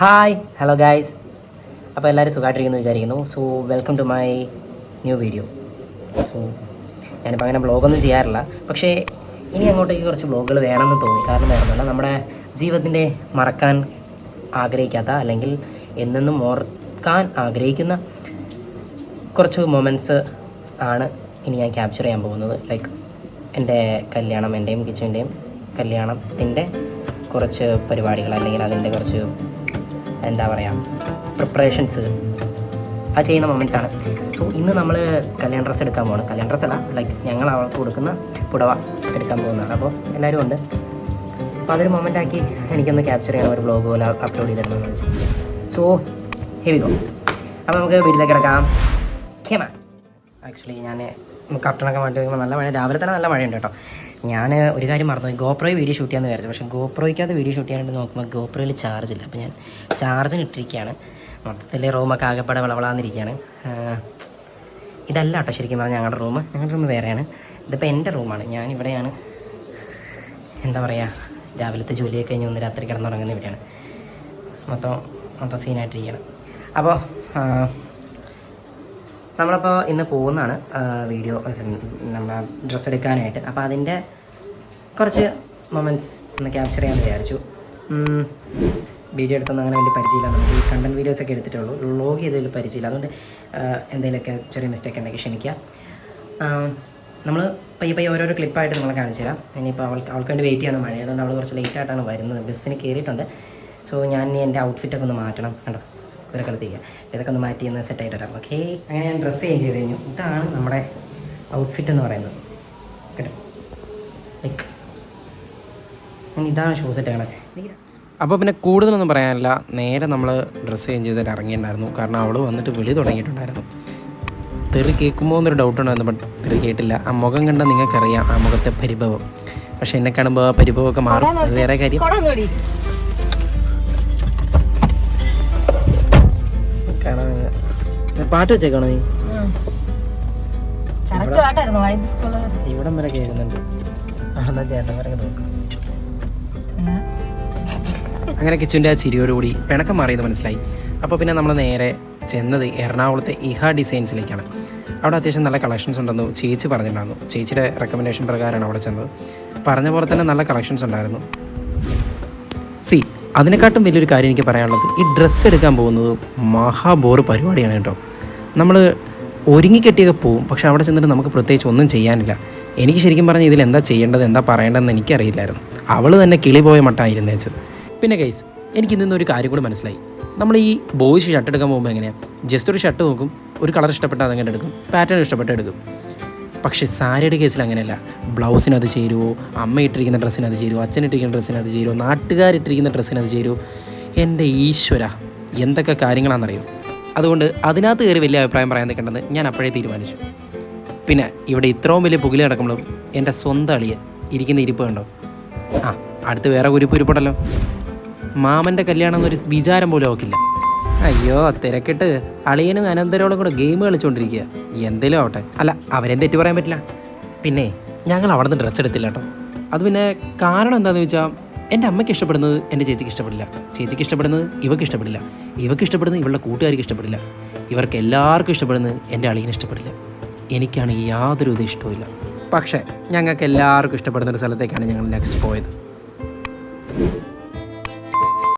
Hi hello guys അപ്പോൾ എല്ലാവരും സുഖമായിട്ടിരിക്കുന്നു വിചാരിക്കുന്നു. So welcome to my new video so ഞാനിപ്പോൾ അങ്ങനെ ബ്ലോഗൊന്നും ചെയ്യാറില്ല. പക്ഷേ ഇനി അങ്ങോട്ടേക്ക് കുറച്ച് ബ്ലോഗുകൾ വേണമെന്ന് തോന്നി. കാരണം വേണമെന്നല്ല നമ്മുടെ ജീവിതത്തിന്റെ മറക്കാൻ ആഗ്രഹിക്കാത്ത അല്ലെങ്കിൽ എന്നെന്നും ഓർക്കാൻ ആഗ്രഹിക്കുന്ന കുറച്ച് മൊമെന്റ്സ് ആണ് ഇനി ഞാൻ ക്യാപ്ചർ ചെയ്യാൻ പോകുന്നത്. ലൈക്ക് എന്റെ കല്യാണം എന്റെയും കിച്ചന്റെയും കല്യാണത്തിന്റെ കുറച്ച് പരിപാടികൾ അല്ലെങ്കിൽ അതിന്റെ കുറച്ച് എന്താ പറയുക പ്രിപ്പറേഷൻസ് ആ ചെയ്യുന്ന മൊമെന്റ്സ് ആണ്. സോ ഇന്ന് നമ്മൾ കല്യാൺ ഡ്രസ്സ് എടുക്കാൻ പോകണം കല്യാൺ ഡ്രസ്സ് അല്ല ലൈക്ക് ഞങ്ങൾ അവൾക്ക് കൊടുക്കുന്ന പുടവ എടുക്കാൻ പോകുന്നതാണ്. അപ്പോൾ എല്ലാവരും ഉണ്ട്. അപ്പോൾ അതൊരു മൊമെന്റ് ആക്കി എനിക്കൊന്ന് ക്യാപ്ചർ ചെയ്യണം ഒരു ബ്ലോഗ് പോലെ അപ്ലോഡ് വെച്ചു. സോ ഹെവി ഗോ അപ്പോൾ നമുക്ക് വീട്ടിലേക്ക് കിടക്കാം. ക്യാമ ആക്ച്വലി ഞാൻ കർട്ടനൊക്കെ മാറ്റി വയ്ക്കുമ്പോൾ നല്ല മഴ രാവിലെ തന്നെ നല്ല മഴയുണ്ട് കേട്ടോ. ഞാൻ ഒരു കാര്യം മറന്നു ഗോപ്രോയിൽ വീഡിയോ ഷൂട്ട് ചെയ്യാമെന്ന് വിചാരിച്ചു. പക്ഷേ ഗോപ്രോയ്ക്കകത്ത് വീഡിയോ ഷൂട്ട് ചെയ്യാനായിട്ട് നോക്കുമ്പോൾ ഗോപ്രോയിൽ ചാർജ് ഇല്ല. അപ്പോൾ ഞാൻ ചാർജിന് ഇട്ടിരിക്കുകയാണ്. മൊത്തത്തിൽ റൂമൊക്കെ ആകെപ്പാടെ വളവളാന്നിരിക്കുകയാണ്. ഇതല്ല കേട്ടോ ശരിക്കും പറഞ്ഞാൽ ഞങ്ങളുടെ റൂം ഞങ്ങളുടെ റൂം വേറെയാണ്. ഇതിപ്പോൾ എന്റെ റൂമാണ് ഞാൻ ഇവിടെയാണ് എന്താ പറയുക രാവിലത്തെ ജോലിയൊക്കെ കഴിഞ്ഞ് ഒന്ന് രാത്രി കിടന്നുറങ്ങുന്ന ഇവിടെയാണ്. മൊത്തം മൊത്തം സീനായിട്ടിരിക്കുകയാണ് അപ്പോൾ നമ്മളപ്പോൾ ഇന്ന് പോകുന്നതാണ് വീഡിയോ നമ്മൾ ഡ്രസ്സ് എടുക്കാനായിട്ട്. അപ്പോൾ അതിന്റെ കുറച്ച് മൊമെന്റ്സ് ഒന്ന് ക്യാപ്ചർ ചെയ്യാൻ വിചാരിച്ചു. വീഡിയോ എടുത്തൊന്നും അങ്ങനെ വലിയ പരിചയമില്ല. നമുക്ക് ഈ കണ്ടന്റ് വീഡിയോസ് ഒക്കെ എടുത്തിട്ടുള്ളൂ. വ്ളോഗ് ചെയ്തതിൽ പരിചയമില്ല. അതുകൊണ്ട് എന്തെങ്കിലുമൊക്കെ ചെറിയ മിസ്റ്റേക്ക് ഉണ്ടെങ്കിൽ ക്ഷമിക്കുക. നമ്മൾ പയ്യെ പയ്യെ ഓരോരോ ക്ലിപ്പായിട്ട് നമ്മളെ കാണിച്ചു തരാം. ഇനിയിപ്പോൾ അവൾക്ക് അവൾക്ക് വേണ്ടി വെയിറ്റ് ചെയ്യണം മഴ. അതുകൊണ്ട് അവൾ കുറച്ച് ലേറ്റ് ആയിട്ടാണ് വരുന്നത്. ബസ്സിന് കയറിയിട്ടുണ്ട്. സോ ഞാൻ ഇനി എന്റെ ഔട്ട്ഫിറ്റൊക്കെ ഒന്ന് മാറ്റണം. കണ്ടോ? ഇവരെ കളത്തിക്കുക ഇതൊക്കെ ഒന്ന് മാറ്റി ഒന്ന് സെറ്റ് ആയിട്ട് വരാം. ഓക്കെ അങ്ങനെ ഞാൻ ഡ്രസ്സ് ചേഞ്ച് ചെയ്ത് കഴിഞ്ഞു. ഇതാണ് നമ്മുടെ ഔട്ട്ഫിറ്റ് എന്ന് പറയുന്നത്. കേട്ടോ ലൈക്ക് ഇതാണ് ഷൂസ് ഇട്ട് എനിക്ക് അപ്പോൾ പിന്നെ കൂടുതലൊന്നും പറയാനില്ല. നേരെ നമ്മൾ ഡ്രസ്സ് ചേഞ്ച് ചെയ്തിട്ട് ഇറങ്ങിയിട്ടുണ്ടായിരുന്നു. കാരണം അവൾ വന്നിട്ട് വിളി തുടങ്ങിയിട്ടുണ്ടായിരുന്നു. തെറി കേൾക്കുമ്പോൾ എന്നൊരു ഡൗട്ട് ഉണ്ടായിരുന്നു ബട്ട് തെറി കേട്ടില്ല. ആ മുഖം കണ്ട നിങ്ങൾക്കറിയാം ആ മുഖത്തെ പരിഭവം. പക്ഷെ എന്നെ കാണുമ്പോൾ ആ പരിഭവമൊക്കെ മാറും. വേറെ കാര്യം. പാട്ട് വെച്ചേക്കണോ നീ? ഇവിടം വരെ കേൾക്കുന്നുണ്ട്. ചേട്ടൻ വരെ നോക്കും. അങ്ങനെ കിച്ചുവിന്റെ ആ ചിരിയോടുകൂടി പിണക്കം മാറിയത് മനസ്സിലായി. അപ്പോൾ പിന്നെ നമ്മൾ നേരെ ചെന്നത് എറണാകുളത്തെ ഇഹ ഡിസൈൻസിലേക്കാണ്. അവിടെ അത്യാവശ്യം നല്ല കളക്ഷൻസ് ഉണ്ടെന്ന് ചേച്ചി പറഞ്ഞിട്ടുണ്ടായിരുന്നു. ചേച്ചിയുടെ റെക്കമെൻഡേഷൻ പ്രകാരമാണ് അവിടെ ചെന്നത്. പറഞ്ഞ പോലെ തന്നെ നല്ല കളക്ഷൻസ് ഉണ്ടായിരുന്നു. സി അതിനെക്കാട്ടും വലിയൊരു കാര്യം എനിക്ക് പറയാനുള്ളത് ഈ ഡ്രസ്സ് എടുക്കാൻ പോകുന്നത് മഹാബോർ പരിപാടിയാണ് കേട്ടോ. നമ്മൾ ഒരുങ്ങിക്കെട്ടിയൊക്കെ പോവും പക്ഷെ അവിടെ ചെന്നിട്ട് നമുക്ക് പ്രത്യേകിച്ച് ഒന്നും ചെയ്യാനില്ല. എനിക്ക് ശരിക്കും പറഞ്ഞാൽ ഇതിൽ എന്താ ചെയ്യേണ്ടത് എന്താ പറയേണ്ടതെന്ന് എനിക്കറിയില്ലായിരുന്നു. അവൾ തന്നെ കിളി പോയ മട്ടായിരുന്നേച്ച് പിന്നെ കേസ് എനിക്ക് ഇന്ന് ഒരു കാര്യം കൂടി മനസ്സിലായി. നമ്മൾ ഈ ബോയ്സ് ഷർട്ട് എടുക്കാൻ പോകുമ്പോൾ എങ്ങനെയാണ് ജസ്റ്റ് ഒരു ഷർട്ട് നോക്കും ഒരു കളർ ഇഷ്ടപ്പെട്ടാൽ അതങ്ങനെ എടുക്കും? പാറ്റേൺ ഇഷ്ടപ്പെട്ട് എടുക്കും. പക്ഷേ സാരിയുടെ കേസിൽ അങ്ങനെയല്ല. ബ്ലൗസിന് അത് ചേരുമോ അമ്മ ഇട്ടിരിക്കുന്ന ഡ്രസ്സിന് അത് ചേരുമോ അച്ഛൻ ഇട്ടിരിക്കുന്ന ഡ്രസ്സിന് അത് ചേരുമോ നാട്ടുകാരിട്ടിരിക്കുന്ന ഡ്രസ്സിന് അത് ചേരുമോ എന്റെ ഈശ്വര എന്തൊക്കെ കാര്യങ്ങളാണെന്നറിയോ? അതുകൊണ്ട് അതിനകത്ത് കയറി വലിയ അഭിപ്രായം പറയാൻ നിൽക്കേണ്ടത് ഞാൻ അപ്പോഴേ തീരുമാനിച്ചു. പിന്നെ ഇവിടെ ഇത്രയും വലിയ പുകില കിടക്കുമ്പോഴും എന്റെ സ്വന്തം അളിയൻ ഇരിക്കുന്ന ഇരിപ്പ് കണ്ടോ? ആ അടുത്ത് വേറെ കുരിപ്പ് ഇരിപ്പുണ്ടല്ലോ മാമന്റെ കല്യാണം എന്നൊരു വിചാരം പോലും ഓക്കില്ല അയ്യോ തിരക്കിട്ട് അളിയനും അനന്തരോളം കൂടെ ഗെയിം കളിച്ചുകൊണ്ടിരിക്കുക എന്തേലും ആവട്ടെ. അല്ല അവരെന്ത് തെറ്റ് പറയാൻ പറ്റില്ല. പിന്നെ ഞങ്ങൾ അവിടെ നിന്ന് ഡ്രസ്സ് എടുത്തില്ല കേട്ടോ. അത് പിന്നെ കാരണം എന്താണെന്ന് വെച്ചാൽ എന്റെ അമ്മയ്ക്ക് ഇഷ്ടപ്പെടുന്നത് എന്റെ ചേച്ചിക്ക് ഇഷ്ടപ്പെടില്ല. ചേച്ചിക്ക് ഇഷ്ടപ്പെടുന്നത് ഇവക്ക് ഇഷ്ടപ്പെടില്ല. ഇവക്ക് ഇഷ്ടപ്പെടുന്നത് ഇവളുടെ കൂട്ടുകാർക്ക് ഇഷ്ടപ്പെടില്ല. ഇവർക്ക് എല്ലാവർക്കും ഇഷ്ടപ്പെടുന്നത് എന്റെ അളിയന് ഇഷ്ടപ്പെടില്ല. എനിക്കാണ് യാതൊരു ഇത് ഇഷ്ടമില്ല പക്ഷേ ഞങ്ങൾക്ക് എല്ലാവർക്കും ഇഷ്ടപ്പെടുന്ന ഒരു സ്ഥലത്തേക്കാണ് ഞങ്ങൾ നെക്സ്റ്റ് പോയത്.